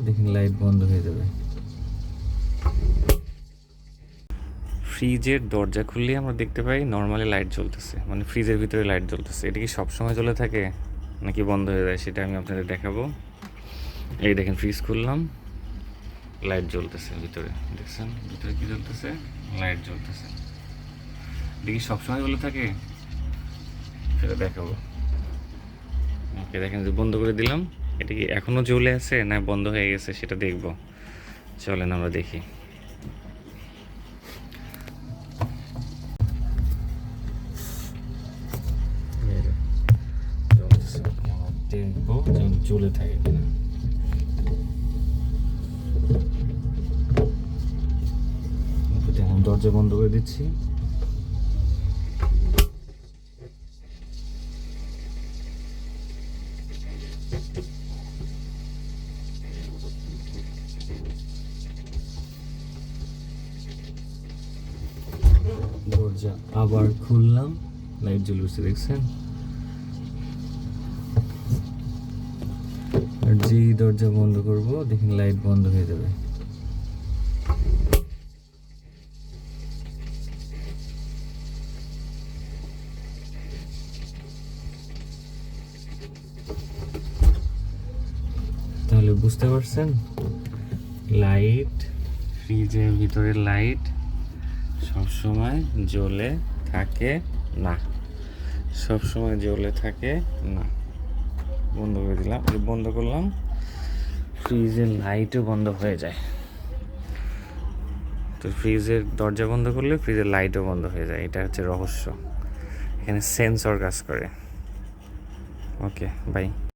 দেখেন লাইট বন্ধ হয়ে যাবে। ফ্রিজের দরজা খুললে আমরা দেখতে পাই নর্মালি লাইট জ্বলতেছে। মানে ফ্রিজের ভিতরে লাইট জ্বলতেছে। এটা কি সবসময় জ্বলে থাকে? নাকি বন্ধ হয়ে যায়? সেটা আমি আপনাদের দেখাবো। এই দেখেন ফ্রিজ খুললাম। লাইট জ্বলতেছে ভিতরে। দেখছেন? ভিতরে কি জ্বলতেছে? লাইট জ্বলতেছে। কি সবসময় জ্বলে থাকে? সেটা দেখাবো। ওকে দেখেন যে বন্ধ করে দিলাম। এটা কি এখনও জ্বলে আছে না বন্ধ হয়ে গেছে সেটা দেখব চলেন আমরা দেখি যে থাকে দরজা বন্ধ করে দিচ্ছি দরজা আবার খুললাম। লাইট জ্বলে উঠছে, দেখছেন? আর যেই দরজা বন্ধ করব, দেখেন লাইট বন্ধ হয়ে যাবে। তাহলে বুঝতে পারছেন? লাইট ফ্রিজের ভিতরে লাইট সবসময় জ্বলে থাকে না। সব সময় জ্বলে থাকে না। বন্ধ করে দিলাম। বন্ধ করলাম। ফ্রিজের লাইটও বন্ধ হয়ে যায়। তো ফ্রিজের দরজা বন্ধ করলে ফ্রিজের লাইটও বন্ধ হয়ে যায়। এটা হচ্ছে রহস্য। এখানে সেন্সর কাজ করে। Okay, bye.